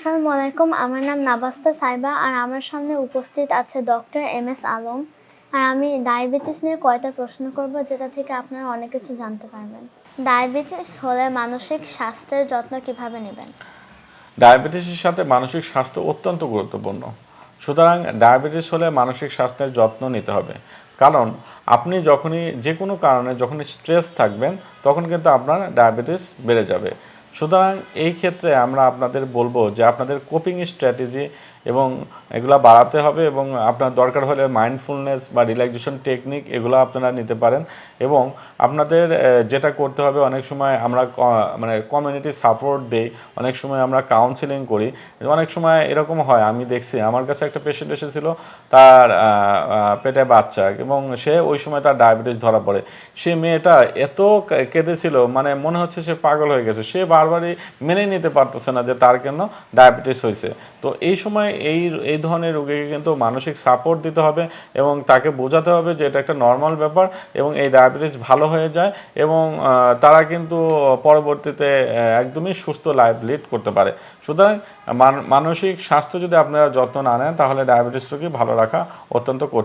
আসসালামু আলাইকুম। আমার নাম নাবাস্তা সাইবা আর আমার সামনে উপস্থিত আছে ডক্টর এম এস আলম। আর আমি ডায়াবেটিস নিয়ে কয়টা প্রশ্ন করব যেটা থেকে আপনারা অনেক কিছু জানতে পারবেন। ডায়াবেটিস হলে মানসিক স্বাস্থ্যের যত্ন কীভাবে নেবেন? ডায়াবেটিসের সাথে মানসিক স্বাস্থ্য অত্যন্ত গুরুত্বপূর্ণ। সুতরাং ডায়াবেটিস হলে মানসিক স্বাস্থ্যের যত্ন নিতে হবে। কারণ আপনি যখনই যে কোনো কারণে যখনই স্ট্রেস থাকবেন, তখন কিন্তু আপনার ডায়াবেটিস বেড়ে যাবে। সুতরাং এই ক্ষেত্রে আমরা আপনাদের বলব যে আপনাদের কোপিং স্ট্র্যাটেজি এবং এগুলো বাড়াতে হবে এবং আপনার দরকার হলে মাইন্ডফুলনেস বা রিল্যাক্সেশন টেকনিক এগুলো আপনারা নিতে পারেন এবং আপনাদের যেটা করতে হবে অনেক সময় আমরা মানে কমিউনিটি সাপোর্ট দেই, অনেক সময় আমরা কাউন্সিলিং করি। অনেক সময় এরকম হয়, আমি দেখছি, আমার কাছে একটা পেশেন্ট এসেছিল, তার পেটে বাচ্চা এবং সে ওই সময় তার ডায়াবেটিস ধরা পড়ে। সে মেয়েটা এত কেঁদেছিল মানে মনে হচ্ছে সে পাগল হয়ে গেছে। সে বারবারই মেনে নিতে পারতেছে না যে তার কেন ডায়াবেটিস হয়েছে। তো এই সময় এই এই ধরনের রোগীকে কিন্তু মানসিক সাপোর্ট দিতে হবে এবং তাকে বোঝাতে হবে যে এটা একটা নর্মাল ব্যাপার এবং এই ডায়াবেটিস ভালো হয়ে যায় এবং তারা কিন্তু পরবর্তীতে একদমই সুস্থ লাইফ লিড করতে পারে। সুতরাং মান- মানসিক স্বাস্থ্য যদি আপনারা যত্ন না নেন তাহলে ডায়াবেটিস রোগী ভালো রাখা অত্যন্ত কঠিন।